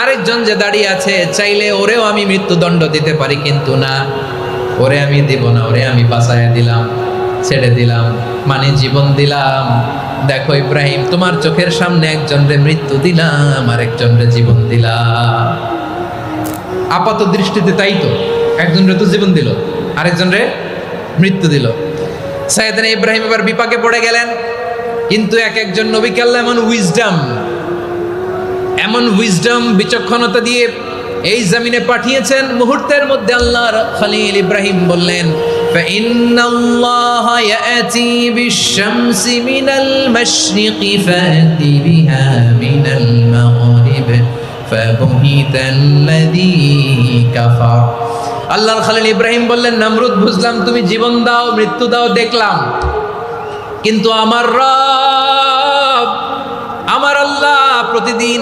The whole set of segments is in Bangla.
আরেকজন যে দাঁড়িয়ে আছে, চাইলে ওরেও আমি মৃত্যুদণ্ড দিতে পারি, কিন্তু না। ওরে আমি দিব না, ওরে আমি বাঁচাইয়া দিলাম, ছেড়ে দিলাম মানে জীবন দিলাম। দেখো ইব্রাহিম, তোমার চোখের সামনে একজনরে মৃত্যু দিলাম আর একজনরে জীবন দিলাম। আপাত দৃষ্টিতে তাই তো, একজনরে তো জীবন দিল, আরেকজনরে মৃত্যু দিল। সাইয়েদনা ইব্রাহিম এবার বিপাকে পড়ে গেলেন, কিন্তু এক একজন নবীকে আল্লাহ এমন উইজডম এমন উইজডম বিচক্ষণতা দিয়ে এই জমিনে পাঠিয়েছেন মুহূর্তের মধ্যে আল্লাহর খলিল ইব্রাহিম বললেন فإن الله يأتي بالشمس من المشرق فأتي بها من المغرب فبهت الذي كفر আল্লাহর খালিল ইব্রাহিম বললেন নমরুদ বুঝলাম তুমি জীবন দাও মৃত্যু দাও দেখলাম কিন্তু আমার রব আমার আল্লাহ প্রতিদিন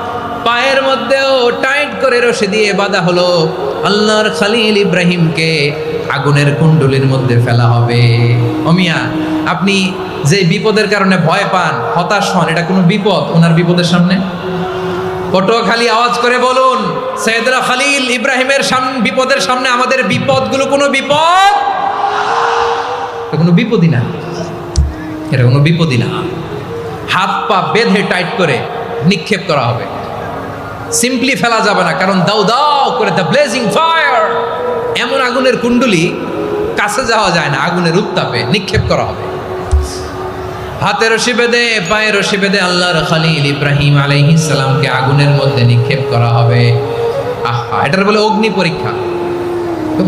পায়ের মধ্যেও টাইট করে রশি দিয়ে বাঁধা হলো আল্লাহর খালিল ইব্রাহিমকে। আগুনের কুণ্ডলির মধ্যে ফেলা হবে। অমিয়া আপনি যে বিপদের কারণে ভয় পান, হতাশ হন, এটা কোনো বিপদ? ওনার বিপদের সামনে? পটুয়াখালী আওয়াজ করে বলুন সৈয়দরা খালিল ইব্রাহিমের সামনে বিপদের সামনে আমাদের বিপদগুলো কোনো বিপদ? কোনো বিপদই না। এটা কোনো বিপদই না। হাত পা বেঁধে টাইট করে নিক্ষেপ করা হবে। সিম্পলি ফেলা যাবে না, কারণ দাও দাও করে দ্য ব্লেজিং ফায়ার এমন আগুনের কুণ্ডলি কাছে যাওয়া যায় না, আগুনের উত্তাপে নিক্ষেপ করা হবে। হাতে রশি বেঁধে পায়ে রশি বেঁধে আল্লাহর খালিল ইব্রাহিম আলাইহিস সালামকে আগুনের মধ্যে নিক্ষেপ করা হবে। আহা, এটার বলে অগ্নি পরীক্ষা।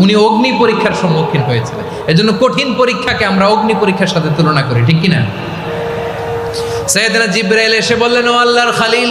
উনি অগ্নি পরীক্ষার সম্মুখীন হয়েছিলেন। এজন্য কঠিন পরীক্ষাকে আমরা অগ্নি পরীক্ষার সাথে তুলনা করি, ঠিক কিনা? সৈয়দনা জিব্রাইল এসে বললেন, ও আল্লাহর খালিল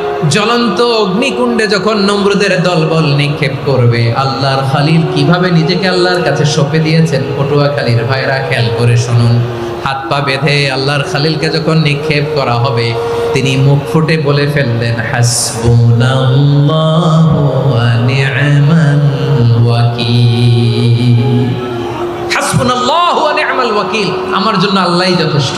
জ্বলন্ত অগ্নিকুণ্ডে যখন নমরুদের দলবল নিক্ষেপ করবে, আল্লাহর খালিল কীভাবে নিজেকে আল্লাহর কাছে সঁপে দিয়েছেন? পটুয়াখালীর ভাইরা খেয়াল করে শুনুন। হাত পা বেঁধে আল্লাহর খালিলকে যখন নিক্ষেপ করা হবে, তিনি মুখ ফুটে বলে ফেললেন আমার জন্য আল্লাহই যথেষ্ট।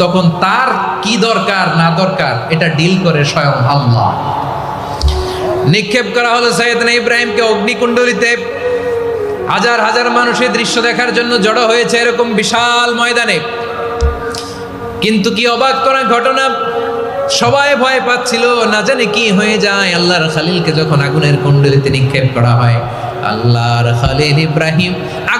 তখন তার কি দরকার, না দরকার, এটা ডিল করে স্বয়ং আল্লাহ। নিক্ষেপ করা হলো সৈয়দনা ইব্রাহিমকে অগ্নিকুণ্ডলিতে। হাজার হাজার মানুষের দৃশ্য দেখার জন্য জড়ো হয়েছে এরকম বিশাল ময়দানে। কিন্তু কি অবাক করা ঘটনা? সবাই ভয় পাচ্ছিল, না জানে কি হয়ে যায়। আল্লাহর খালিলকে যখন আগুনের কুণ্ডলিতে নিক্ষেপ করা হয়, আল্লাহর খালিল ইব্রাহিম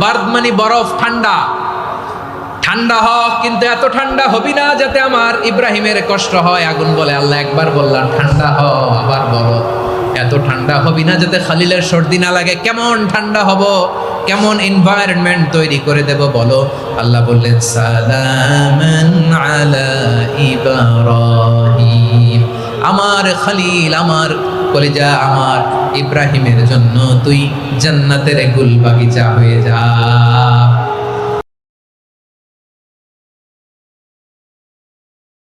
বার্দ মানে বরফ ঠান্ডা। ঠান্ডা হ কিন্তু এত ঠান্ডা হবি না যাতে আমার ইব্রাহিমের কষ্ট হয়। আগুন বলে আল্লাহ একবার বললাম, ঠান্ডা হ আবার বলো। এত ঠান্ডা হবি না যাতে খালিলের সর্দি না লাগে। কেমন ঠান্ডা হব? কেমন এনভায়রনমেন্ট তৈরি করে দেব বলো? আল্লাহ বললেন, সালামান আলা ইব্রাহিম। আমার খালিল আমার কলিজা আমার। ইব্রাহিমের জন্য তুই জান্নাতের গুল বাগিচা হয়ে যা।